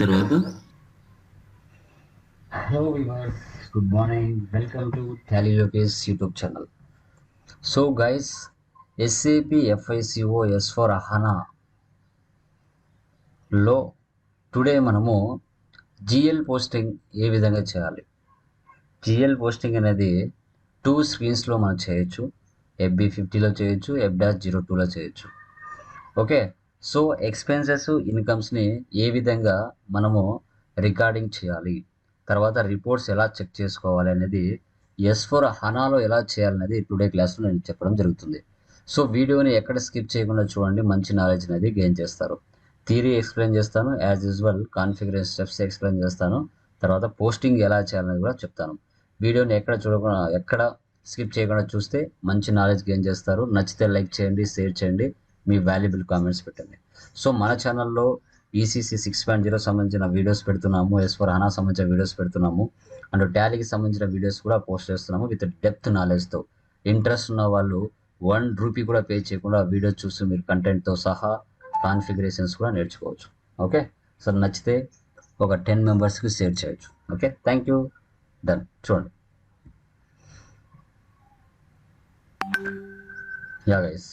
తర్వాత? Hello viewers good morning welcome to Tally Lokesh YouTube channel so guys SAP FICO S four HANA లో today మనము GL posting ఏ విధంగా చేయాలి? GL posting అనేది two స్క్రీన్స్లో మనం చేయొచ్చు. ఎఫ్బి ఫిఫ్టీలో చేయొచ్చు ఎఫ్ డాష్ జీరో టూలో చేయొచ్చు. ఓకే సో ఎక్స్పెన్సెస్ ఇన్కమ్స్ని ఏ విధంగా మనము రికార్డింగ్ చేయాలి? తర్వాత రిపోర్ట్స్ ఎలా చెక్ చేసుకోవాలి అనేది ఎస్ ఫోర్ హనాలో ఎలా చేయాలనేది టుడే క్లాస్లో నేను చెప్పడం జరుగుతుంది. సో వీడియోని ఎక్కడ స్కిప్ చేయకుండా చూడండి మంచి నాలెడ్జ్ అనేది గెయిన్ చేస్తారు. థీరీ ఎక్స్ప్లెయిన్ చేస్తాను as usual configuration steps explain చేస్తాను తర్వాత పోస్టింగ్ ఎలా చేయాలనేది కూడా చెప్తాను. వీడియోని ఎక్కడ చూడకుండా ఎక్కడ స్కిప్ చేయకుండా చూస్తే మంచి నాలెడ్జ్ గెయిన్ చేస్తారు. నచ్చితే లైక్ చేయండి షేర్ చేయండి. మీ వాల్యుబుల్ కామెంట్స్ పెట్టండి. సో మన ఛానల్లో ఈసీసీ సిక్స్ పాయింట్ జీరో సంబంధించిన వీడియోస్ పెడుతున్నాము. ఎస్ ఫర్ హనా సంబంధించిన వీడియోస్ పెడుతున్నాము. అండ్ టాలీకి సంబంధించిన వీడియోస్ కూడా పోస్ట్ చేస్తున్నాము విత్ డెప్త్ నాలెడ్జ్తో ఇంట్రెస్ట్ ఉన్న వాళ్ళు వన్ రూపీ కూడా పే చేయకుండా వీడియోస్ చూసి మీరు కంటెంట్తో సహా కాన్ఫిగరేషన్స్ కూడా నేర్చుకోవచ్చు. ఓకే సో నచ్చితే ఒక టెన్ మెంబర్స్కి షేర్ చేయొచ్చు. ఓకే థ్యాంక్ యూ డన్ చూడండి. యా గైస్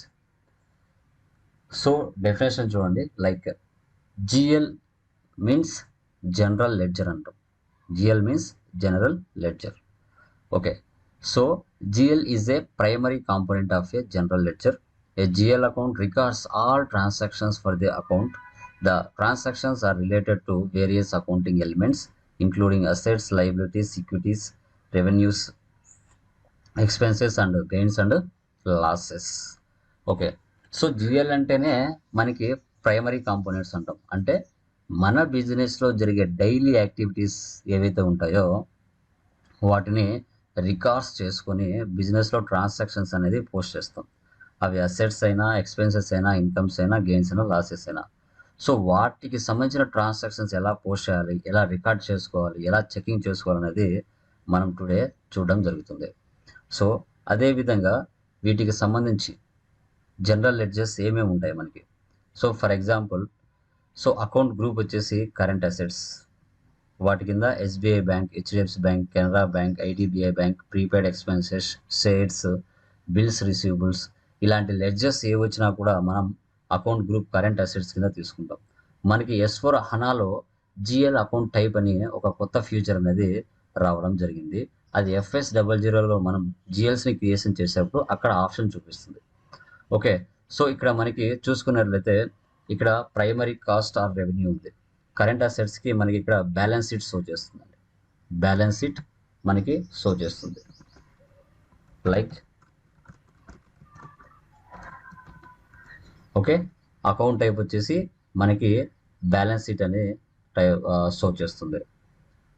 సో డెఫినేషన్ చూడండి. Like GL means general ledger అంటాం. GL means general ledger okay so GL is a primary component of a general ledger a GL account records all transactions for the account the transactions are related to various accounting elements including assets liabilities securities revenues expenses and gains and losses okay so GL అంటేనే మనకి primary components అంటాం. అంటే మన బిజినెస్లో జరిగే daily activities ఏవైతే ఉంటాయో వాటిని రికార్డ్స్ చేసుకొని బిజినెస్లో ట్రాన్సాక్షన్స్ అనేది పోస్ట్ చేస్తాం. అవి అసెట్స్ అయినా ఎక్స్పెన్సెస్ అయినా ఇన్కమ్స్ అయినా గెయిన్స్ అయినా లాసెస్ అయినా. సో వాటికి సంబంధించిన ట్రాన్సాక్షన్స్ ఎలా పోస్ట్ చేయాలి ఎలా రికార్డ్ చేసుకోవాలి ఎలా చెకింగ్ చేసుకోవాలనేది మనం టుడే చూడడం జరుగుతుంది. సో అదేవిధంగా వీటికి సంబంధించి జనరల్ లెడ్జెస్ ఏమేమి ఉంటాయి మనకి? So for example so account group వచ్చేసి కరెంట్ అసెట్స్. వాటి కింద SBI bank HDFC bank Canara bank IDBI bank prepaid expenses shares bills receivables. ఇలాంటి లెడ్జెస్ ఏ వచ్చినా కూడా మనం అకౌంట్ గ్రూప్ కరెంట్ అసెట్స్ కింద తీసుకుంటాం. మనకి ఎస్ ఫోర్ హనాలో జిఎల్ అకౌంట్ టైప్ అని ఒక కొత్త ఫ్యూచర్ అనేది రావడం జరిగింది. అది ఎఫ్ఎస్ డబల్ జీరోలో మనం జిఎల్స్ని క్రియేషన్ చేసేటప్పుడు అక్కడ ఆప్షన్ చూపిస్తుంది. ఓకే. సో ఇక్కడ మనకి చూసుకున్నట్లయితే ఇక్కడ ప్రైమరీ కాస్ట్ ఆర్ రెవెన్యూ ఉంది. కరెంట్ అసెట్స్కి మనకి ఇక్కడ బ్యాలెన్స్ షీట్ షో చేస్తుందండి. బ్యాలెన్స్ షీట్ మనకి షో చేస్తుంది. Like okay. అకౌంట్ టైప్ వచ్చేసి మనకి బ్యాలెన్స్ షీట్ అని టైప్ షో చేస్తుంది.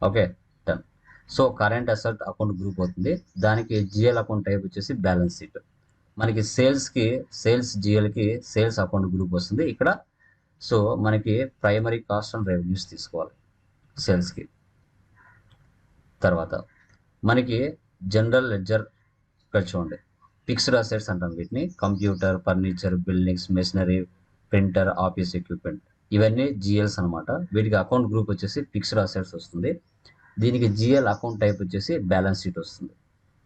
Okay done. So current asset account group అవుతుంది. దానికి జిఎల్ అకౌంట్ టైప్ వచ్చేసి బ్యాలెన్స్ షీట్. మనకి సేల్స్కి సేల్స్ జిఎల్కి సేల్స్ అకౌంట్ గ్రూప్ వస్తుంది. ఇక్కడ సో మనకి ప్రైమరీ కాస్ట్ అండ్ రెవెన్యూస్ తీసుకోవాలి సేల్స్కి తర్వాత మనకి జనరల్ లెడ్జర్ ఇక్కడ చూడండి. ఫిక్స్డ్ అసెట్స్ అంటాం వీటిని. Computer furniture buildings machinery printer office equipment ఇవన్నీ జిఎల్స్ అనమాట వీటికి అకౌంట్ గ్రూప్ వచ్చేసి ఫిక్స్డ్ అసెట్స్ వస్తుంది. దీనికి జిఎల్ అకౌంట్ టైప్ వచ్చేసి బ్యాలెన్స్ షీట్ వస్తుంది.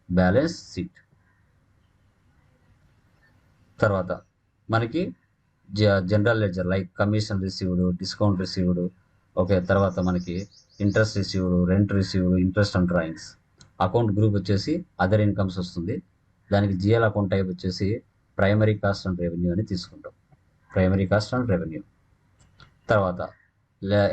బ్యాలెన్స్ షీట్ తర్వాత మనకి general ledger like commission received discount received okay తర్వాత మనకి interest received rent received interest on drawings account group వచ్చేసి అదర్ ఇన్కమ్స్ వస్తుంది. దానికి జిఎల్ అకౌంట్ టైప్ వచ్చేసి ప్రైమరీ కాస్ట్ అండ్ రెవెన్యూ అని తీసుకుంటాం. ప్రైమరీ కాస్ట్ అండ్ రెవెన్యూ తర్వాత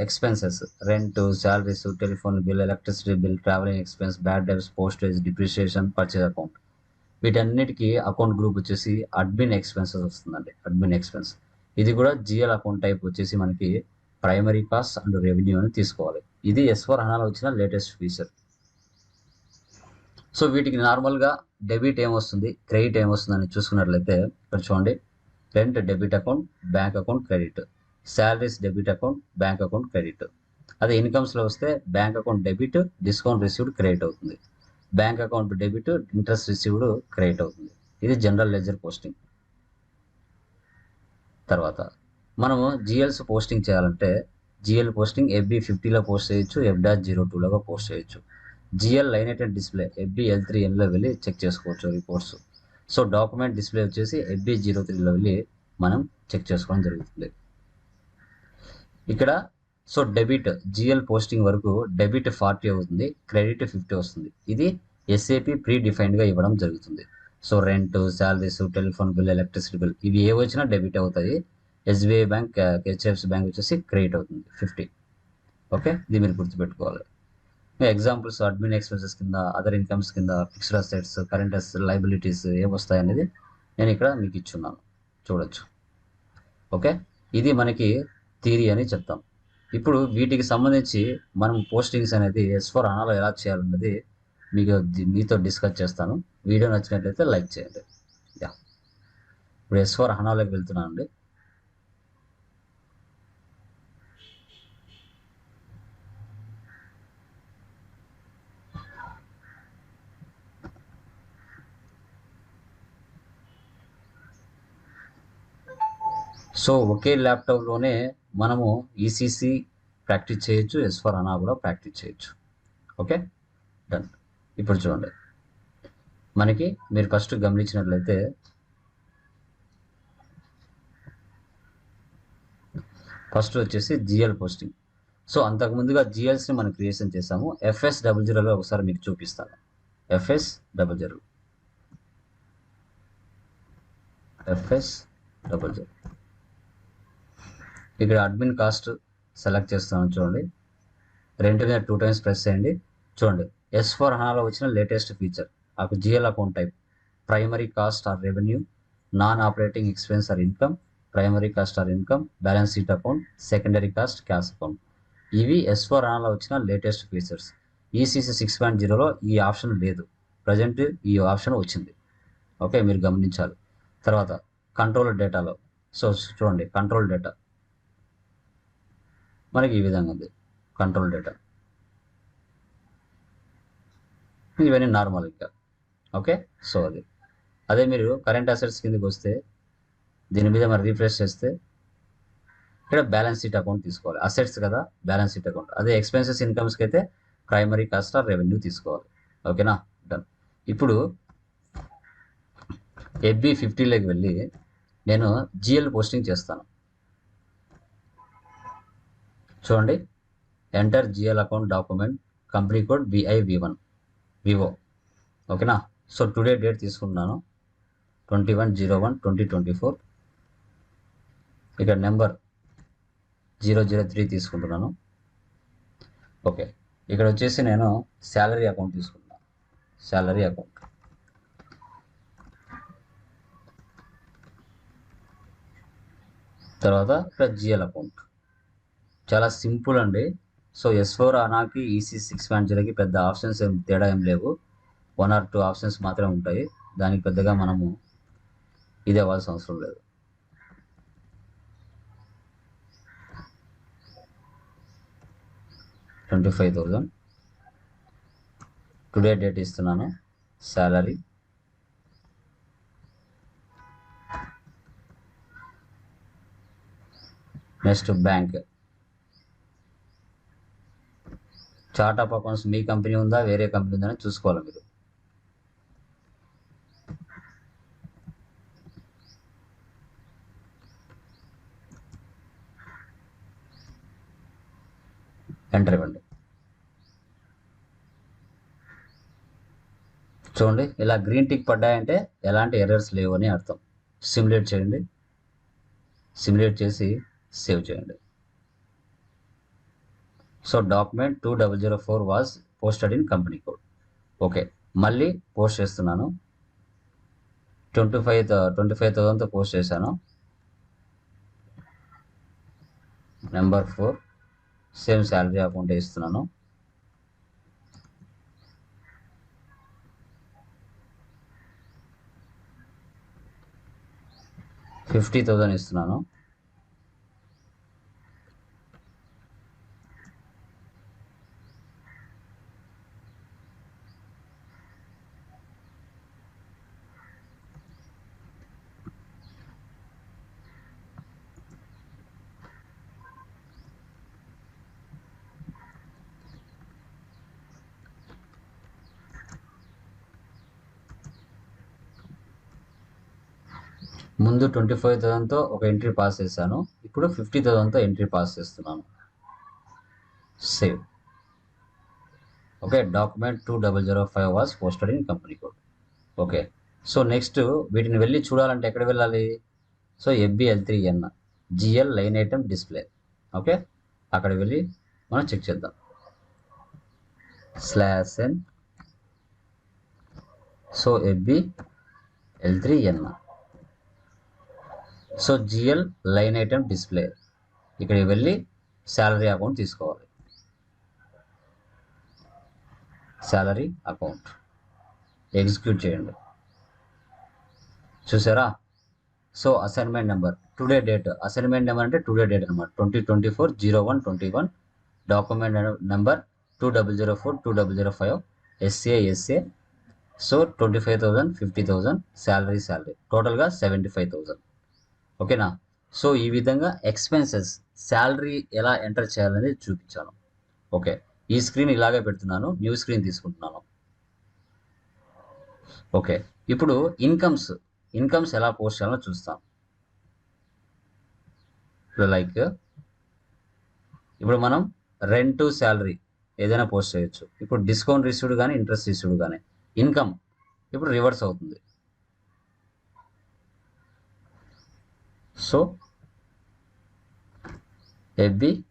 expenses rent salaries telephone bill electricity bill travelling expense bad debts postage depreciation purchase account వీటన్నిటికీ account group వచ్చేసి admin expenses వస్తుందండి admin expense. ఇది కూడా GL account type వచ్చేసి మనకి ప్రైమరీ కాస్ట్ అండ్ రెవెన్యూ అని తీసుకోవాలి. ఇది ఎస్ హనాలో వచ్చిన లేటెస్ట్ ఫీచర్. సో వీటికి నార్మల్గా డెబిట్ ఏమొస్తుంది క్రెడిట్ ఏమొస్తుంది అని చూసుకున్నట్లయితే ఇక్కడ చూడండి rent debit account bank account credit. Salaries debit account bank account credit. అదే ఇన్కమ్స్లో వస్తే bank account debit discount received credit అవుతుంది. Bank account debit interest received credit అవుతుంది. ఇది జనరల్ లెజర్ పోస్టింగ్ తర్వాత మనము జిఎల్స్ పోస్టింగ్ చేయాలంటే జిఎల్ పోస్టింగ్ ఎఫ్బి ఫిఫ్టీలో పోస్ట్ చేయొచ్చు ఎఫ్ డాష్ జీరో టూలో పోస్ట్ చేయొచ్చు. GL line and display FB L three yellow వెళ్ళి చెక్ చేసుకోవచ్చు రిపోర్ట్స్ సో డాక్యుమెంట్ డిస్ప్లే వచ్చేసి ఎఫ్బి జీరో త్రీలో వెళ్ళి మనం చెక్ చేసుకోవడం జరుగుతుంది. ఇక్కడ సో డెబిట్ జిఎల్ పోస్టింగ్ వరకు డెబిట్ ఫార్టీ అవుతుంది క్రెడిట్ ఫిఫ్టీ వస్తుంది. ఇది ఎస్ఏపి ప్రీ డిఫైన్డ్గా ఇవ్వడం జరుగుతుంది. So rent salaries telephone bill electricity bill ఇవి ఏ వచ్చినా డెబిట్ అవుతుంది ఎస్బీఐ బ్యాంక్ హెచ్ఎఫ్సి బ్యాంక్ వచ్చేసి క్రెడిట్ అవుతుంది ఫిఫ్టీ. ఓకే? ఇది మీరు గుర్తుపెట్టుకోవాలి. ఎగ్జాంపుల్స్ అడ్మిన్ ఎక్స్పెన్సెస్ కింద అదర్ ఇన్కమ్స్ కింద fixed assets current assets liabilities ఏమొస్తాయి అనేది నేను ఇక్కడ మీకు ఇచ్చున్నాను. చూడొచ్చు. ఓకే? ఇది మనకి థీరీ అని చెప్తాం. ఇప్పుడు వీటికి సంబంధించి మనం పోస్టింగ్స్ అనేది ఎస్ ఫోర్ అనాలో ఎలా చేయాలన్నది మీకు మీతో డిస్కస్ చేస్తాను. వీడియో నచ్చినట్లయితే లైక్ చేయండి. యా. ఇప్పుడు ఎస్ ఫోర్ హనాలోకి వెళ్తున్నాను అండి. సో ఒకే ల్యాప్టాప్లోనే మనము ఈసీసీ ప్రాక్టీస్ చేయొచ్చు ఎస్ ఫర్ అనా కూడా ప్రాక్టీస్ చేయొచ్చు. ఓకే డన్ ఇప్పుడు చూడండి. మనకి మీరు ఫస్ట్ గమనించినట్లయితే ఫస్ట్ వచ్చేసి జిఎల్ పోస్టింగ్ సో అంతకు ముందుగా జిఎల్స్ని మనం క్రియేషన్ చేసాము. ఎఫ్ఎస్ డబుల్ జీరోలో ఒకసారి మీకు చూపిస్తాను. FS double zero FS double zero ఇక్కడ అడ్మిన్ కాస్ట్ సెలెక్ట్ చేస్తాను చూడండి. రెండు మీద టూ టైమ్స్ ప్రెస్ చేయండి. చూడండి ఎస్ ఫోర్ హనాలో వచ్చిన లేటెస్ట్ ఫీచర్ అక్కడ GL account type primary cost or revenue non operating expense or income primary cost or income balance sheet account secondary cost cash account ఇవి ఎస్ ఫోర్ హనాలో వచ్చిన latest features ECC six point జీరోలో ఈ option లేదు. Present ఈ option వచ్చింది. Okay మీరు గమనించాలి. తర్వాత కంట్రోల్ డేటాలో సో చూడండి కంట్రోల్ డేటా మనకి ఈ విధంగా ఉంది. కంట్రోల్ డేటా ఇవన్నీ నార్మల్ ఇంకా. ఓకే సో అది. అదే మీరు కరెంట్ అసెట్స్ కిందకి వస్తే దీని మీద మరి రీఫ్రెష్ చేస్తే ఇక్కడ బ్యాలెన్స్ షీట్ అకౌంట్ తీసుకోవాలి. అసెట్స్ కదా బ్యాలెన్స్ షీట్ అకౌంట్ అదే ఎక్స్పెన్సెస్ ఇన్కమ్స్కి అయితే ప్రైమరీ కాస్ట్ ఆర్ రెవెన్యూ తీసుకోవాలి. ఓకేనా డన్ ఇప్పుడు ఎఫ్బి ఫిఫ్టీలోకి వెళ్ళి నేను జిఎల్ పోస్టింగ్ చేస్తాను. చూడండి. Enter GL account document company code BI V one Vivo ఓకేనా సో టుడే డేట్ తీసుకున్నాను twenty one zero one twenty twenty four ఇక్కడ నెంబర్ జీరో జీరో త్రీ తీసుకుంటున్నాను. ఓకే ఇక్కడ వచ్చేసి నేను శాలరీ అకౌంట్ తీసుకుంటున్నాను. శాలరీ అకౌంట్ తర్వాత ఇక్కడ జిఎల్ అకౌంట్ చాలా సింపుల్ అండి. సో ఎస్ ఫోర్ అనాకి ఈసీ సిక్స్ పాయింట్ పెద్ద ఆప్షన్స్ ఏం తేడా ఏం లేవు. వన్ ఆర్ టూ ఆప్షన్స్ మాత్రమే ఉంటాయి. దానికి పెద్దగా మనము ఇది అవ్వాల్సిన అవసరం లేదు. Twenty five thousand today date ఇస్తున్నాను. Salary next bank chart of accounts me company ఉందా వేరే కంపెనీ ఉందా అని చూసుకోవాలి మీరు. ఎంటర్ ఇవ్వండి. చూడండి ఇలా గ్రీన్ టిక్ పడ్డాయంటే ఎలాంటి ఎర్రర్స్ లేవు అని అర్థం. సిమ్యులేట్ చేయండి. సిమ్యులేట్ చేసి సేవ్ చేయండి. So document two double zero four was posted in company code. Okay మళ్ళీ పోస్ట్ చేస్తున్నాను. ట్వంటీ ఫైవ్ ట్వంటీ ఫైవ్ థౌసండ్తో పోస్ట్ చేశాను. Number four same salary account ఇస్తున్నాను. ఫిఫ్టీ థౌజండ్ ఇస్తున్నాను. ముందు ట్వంటీ ఫైవ్ థౌసండ్తో ఒక ఎంట్రీ పాస్ చేశాను. ఇప్పుడు ఫిఫ్టీ థౌసండ్తో ఎంట్రీ పాస్ చేస్తున్నాను. Save okay document two double zero five was posted in company code okay so next వీటిని వెళ్ళి చూడాలంటే ఎక్కడ వెళ్ళాలి? So FBL three N GL line item display okay అక్కడ వెళ్ళి మనం చెక్ చేద్దాం. Slash N so FB L three ఎన్నా so GL line item display. ఇక్కడికి వెళ్ళి శాలరీ అకౌంట్ తీసుకోవాలి. Salary account. ఎగ్జిక్యూట్ చేయండి. చూసారా? So assignment number today date. Assignment number అంటే టుడే డేట్ అనమాట twenty twenty four zero one twenty one. Document number two double zero four two double zero five. SA SA. So twenty five thousand fifty thousand salary salary. టోటల్గా seventy five thousand ఓకేనా? So ఈ విధంగా expenses salary ఎలా enter చేయాలనేది చూపించాను. Okay. ఈ screen ఇలాగే పెడుతున్నాను. న్యూ స్క్రీన్ తీసుకుంటున్నాను. ఓకే. ఇప్పుడు ఇన్కమ్స్ ఇన్కమ్స్ ఎలా పోస్ట్ చేయాలో చూస్తాం. ఇప్పుడు లైక్ ఇప్పుడు మనం రెంట్ శాలరీ ఏదైనా పోస్ట్ చేయొచ్చు. ఇప్పుడు డిస్కౌంట్ రిసీవ్డ్ కానీ ఇంట్రెస్ట్ రిసీవ్డ్ కానీ ఇన్కమ్ ఇప్పుడు రివర్స్ అవుతుంది. So FB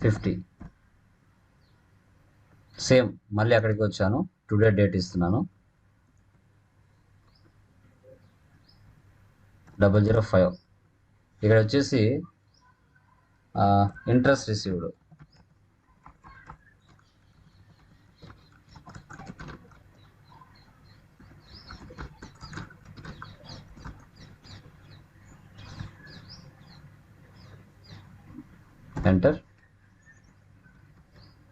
fifty. సేమ్ మళ్ళీ అక్కడికి వచ్చాను. టుడే డేట్ ఇస్తున్నాను. Double zero five. ఇక్కడ వచ్చేసి interest received. Enter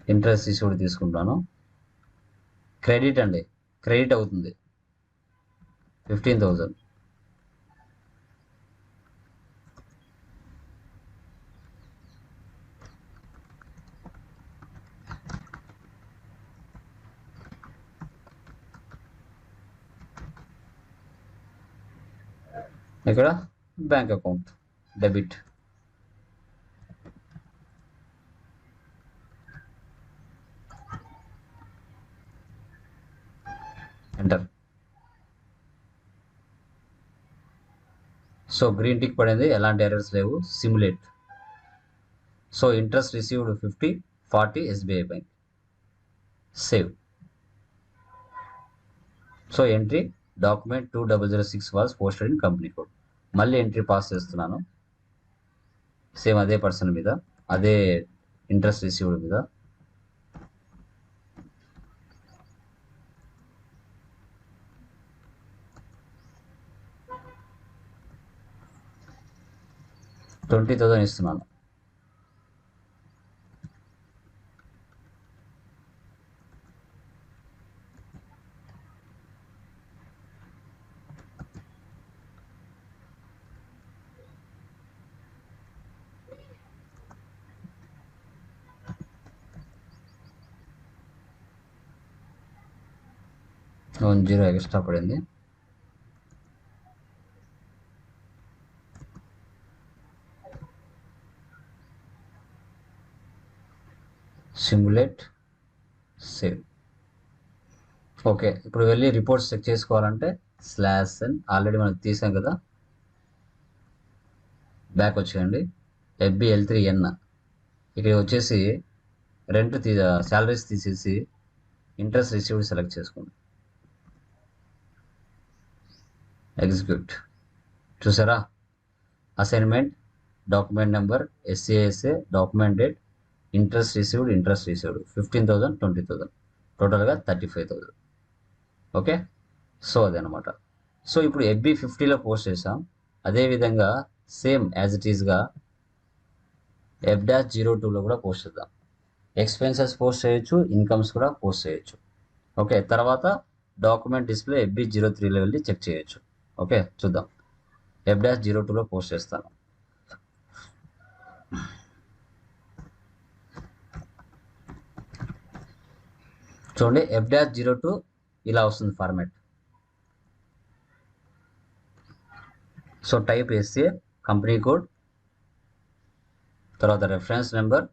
interest issued తీసుకుంటాను. క్రెడిట్ అండి. క్రెడిట్ అవుతుంది. ఫిఫ్టీన్ థౌజండ్ ఇక్కడ బ్యాంక్ అకౌంట్ డెబిట్ అంటారు. సో గ్రీన్ టిక్ పడింది ఎలాంటి ఎర్రర్స్ లేవు simulate so interest received fifty forty SBI bank save so entry document two double zero six was posted in company code మళ్ళీ entry pass చేస్తున్నాను. Same అదే person మీద అదే interest received మీద. Twenty thousand ఇస్తున్నాను. వన్ జీరో ఎక్స్ట్రా పడింది. Simulate save okay ఇప్పుడు వెళ్ళి రిపోర్ట్స్ చెక్ చేసుకోవాలంటే స్లాష్ అని ఆల్రెడీ మనం తీసాం కదా. బ్యాక్ వచ్చేయండి. ఎఫ్బి ఎల్ త్రీ ఎన్ ఇక్కడ వచ్చేసి రెంట్ తీ శాలరీస్ తీసేసి ఇంట్రెస్ట్ రిసీవ్డ్ సెలెక్ట్ చేసుకోండి. ఎగ్జిక్యూట్ చూసారా? Assignment document number SA SA document date interest received interest received. Fifteen thousand twenty thousand. టోటల్గా thirty five thousand. Okay? So అదనమాట సో ఇప్పుడు ఎఫ్బి ఫిఫ్టీలో పోస్ట్ చేసాం అదేవిధంగా సేమ్ యాజ్ ఇట్ ఈస్గా ఎఫ్ డాష్ జీరో టూలో కూడా పోస్ట్ చేద్దాం. ఎక్స్పెన్సెస్ పోస్ట్ చేయొచ్చు ఇన్కమ్స్ కూడా పోస్ట్ చేయొచ్చు. ఓకే? తర్వాత డాక్యుమెంట్ డిస్ప్లే ఎఫ్బి జీరో త్రీలో వెళ్ళి చెక్ చేయొచ్చు. ఓకే? చూద్దాం. ఎఫ్ డాష్ జీరో టూలో పోస్ట్ చేస్తాను. చూడండి ఎఫ్ డాష్ జీరో టూ ఇలా వస్తుంది ఫార్మాట్ సో టైప్ వేస్తే కంపెనీ కోడ్ తర్వాత రెఫరెన్స్ నెంబర్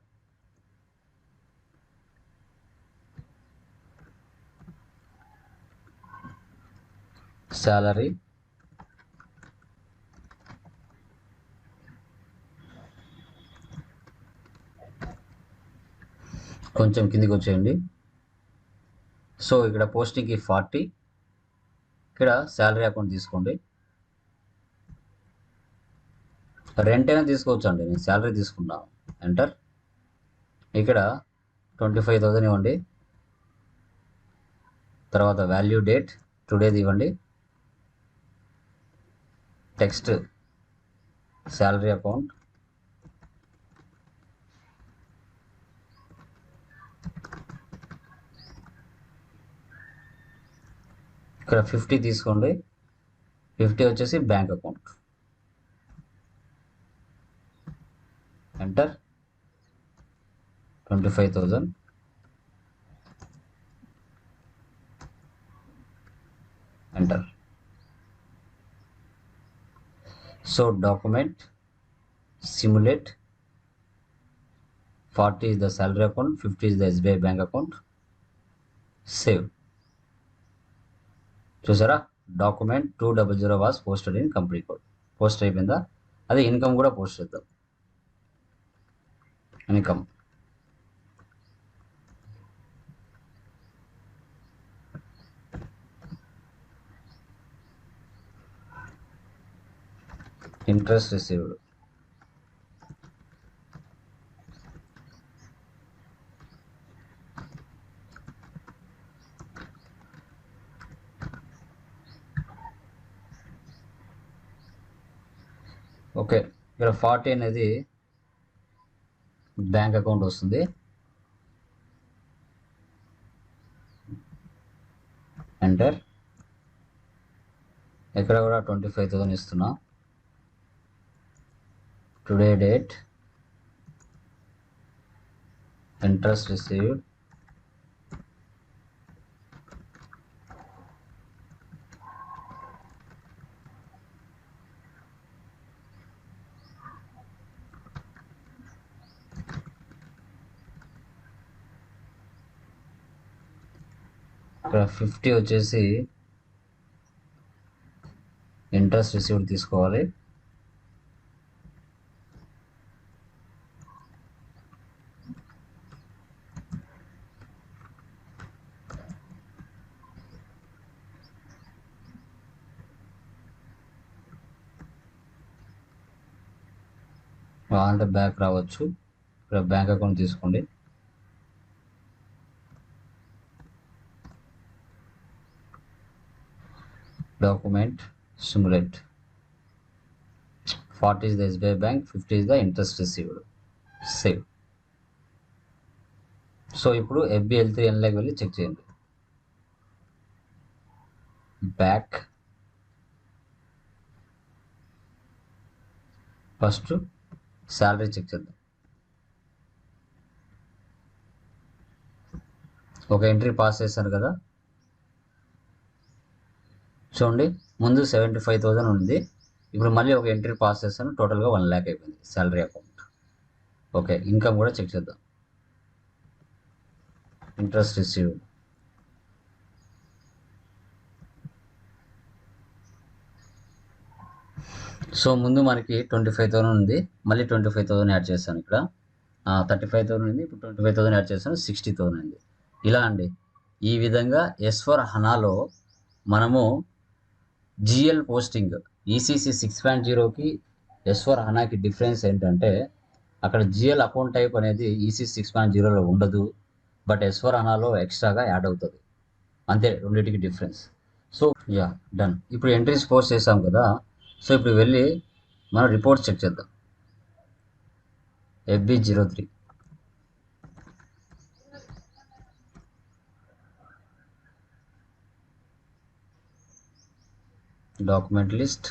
శాలరీ కొంచెం కిందికి వచ్చేయండి. సో ఇక్కడ పోస్టింగ్కి ఫార్టీ ఇక్కడ శాలరీ అకౌంట్ తీసుకోండి. రెంట్ అయినా తీసుకోవచ్చు అండి నేను శాలరీ తీసుకున్నాను ఎంటర్ ఇక్కడ ట్వంటీ ఫైవ్ థౌజండ్ ఇవ్వండి. తర్వాత వాల్యూ డేట్ టుడేది ఇవ్వండి. టెక్స్ట్ శాలరీ అకౌంట్ ఇక్కడ ఫిఫ్టీ తీసుకోండి. ఫిఫ్టీ వచ్చేసి bank account enter twenty five thousand enter so document simulate forty is the salary account 50 is the SBI bank account. Save చూసారా? Document two double zero was posted in company code. Post అయిపోయిందా? అదే income కూడా post చేద్దాం. Income. Interest received. Okay. ఇక్కడ forty అనేది bank account వస్తుంది. Enter ఇక్కడ కూడా ట్వంటీ ఫైవ్ థౌసండ్ ఇస్తున్నా. టుడే డేట్ ఇంట్రెస్ట్ రిసీవ్డ్ ఇక్కడ ఫిఫ్టీ వచ్చేసి ఇంట్రెస్ట్ రిసీవ్డ్ తీసుకోవాలి. అంటే బ్యాక్ రావచ్చు. ఇక్కడ బ్యాంక్ అకౌంట్ తీసుకోండి. Document simulate 40 is the SBI bank 50 is the interest received save so ఇప్పుడు ఎఫ్బి ఎల్ త్రీ ఎన్లోకి వెళ్ళి చెక్ చేయండి బ్యాక్ ఫస్ట్ శాలరీ చెక్ చేద్దాం ఒక ఎంట్రీ పాస్ చేశాను కదా చూడండి ముందు సెవెంటీ ఫైవ్ థౌజండ్ ఉంది. ఇప్పుడు మళ్ళీ ఒక ఎంట్రీ పాస్ చేస్తాను టోటల్గా వన్ ల్యాక్ అయిపోయింది శాలరీ అకౌంట్ ఓకే ఇన్కమ్ కూడా చెక్ చేద్దాం. ఇంట్రెస్ట్ రిసీవ్డ్ సో ముందు మనకి ట్వంటీ ఫైవ్ థౌసండ్ ఉంది. మళ్ళీ ట్వంటీ ఫైవ్ థౌసండ్ యాడ్ చేశాను ఇక్కడ. థర్టీ ఫైవ్ థౌసండ్ ఉంది. ఇప్పుడు ట్వంటీ ఫైవ్ థౌసండ్ యాడ్ చేశాను సిక్స్టీ థౌసండ్ ఉంది. ఇలా అండి. ఈ విధంగా ఎస్ ఫర్ హనాలో మనము GL posting ECC six point జీరోకి ఎస్ హనాకి డిఫరెన్స్ ఏంటంటే అక్కడ జిఎల్ అకౌంట్ టైప్ అనేది ఈసీ సిక్స్ పాయింట్ జీరోలో ఉండదు బట్ ఎస్ ఫర్ హనాలో ఎక్స్ట్రాగా యాడ్ అవుతుంది. అంతే రెండింటికి డిఫరెన్స్. So yeah done. ఇప్పుడు ఎంట్రీస్ పోస్ట్ చేసాం కదా సో ఇప్పుడు వెళ్ళి మనం రిపోర్ట్స్ చెక్ చేద్దాం. FB zero three. Document list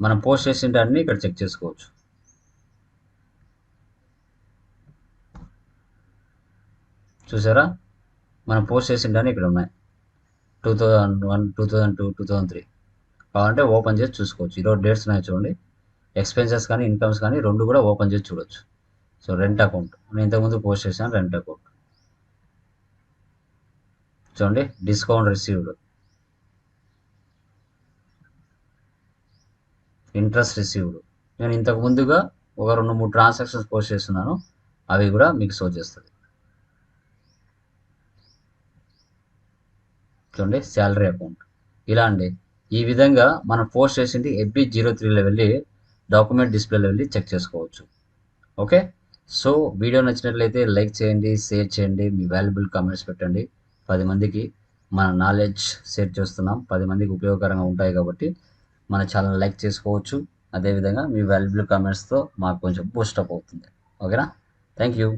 మనం పోస్ట్ చేసిన దాన్ని ఇక్కడ చెక్ చేసుకోవచ్చు. చూసారా? మనం పోస్ట్ చేసిన దాన్ని ఇక్కడ ఉన్నాయి. Two thousand one two thousand two two thousand three. కావాలంటే ఓపెన్ చేసి చూసుకోవచ్చు. ఈరోజు డేట్స్ ఉన్నాయి చూడండి. ఎక్స్పెన్సెస్ కానీ ఇన్కమ్స్ కానీ రెండు కూడా ఓపెన్ చేసి చూడొచ్చు. So rent account. నేను ఇంతకుముందు పోస్ట్ చేశాను రెంట్ అకౌంట్. చూడండి డిస్కౌంట్ రిసీవ్డ్. ఇంట్రెస్ట్ రిసీవ్డ్ నేను ఇంతకు ముందుగా ఒక రెండు మూడు ట్రాన్సాక్షన్స్ పోస్ట్ చేస్తున్నాను. అవి కూడా మీకు షో చేస్తుంది. చూడండి శాలరీ అకౌంట్ ఇలా అండి ఈ విధంగా మనం పోస్ట్ చేసింది ఎఫ్బి జీరో త్రీలో వెళ్ళి డాక్యుమెంట్ డిస్ప్లేలో వెళ్ళి చెక్ చేసుకోవచ్చు. ఓకే సో వీడియో నచ్చినట్లయితే లైక్ చేయండి షేర్ చేయండి మీ వాల్యుబుల్ కామెంట్స్ పెట్టండి. పది మందికి మన నాలెడ్జ్ షేర్ చేస్తున్నాం. పది మందికి ఉపయోగకరంగా ఉంటాయి కాబట్టి మన ఛానల్ లైక్ చేసుకోవచ్చు. అదేవిధంగా మీ వాల్యుబుల్ కామెంట్స్తో మాకు కొంచెం బూస్టప్ అవుతుంది. ఓకేనా థ్యాంక్ యూ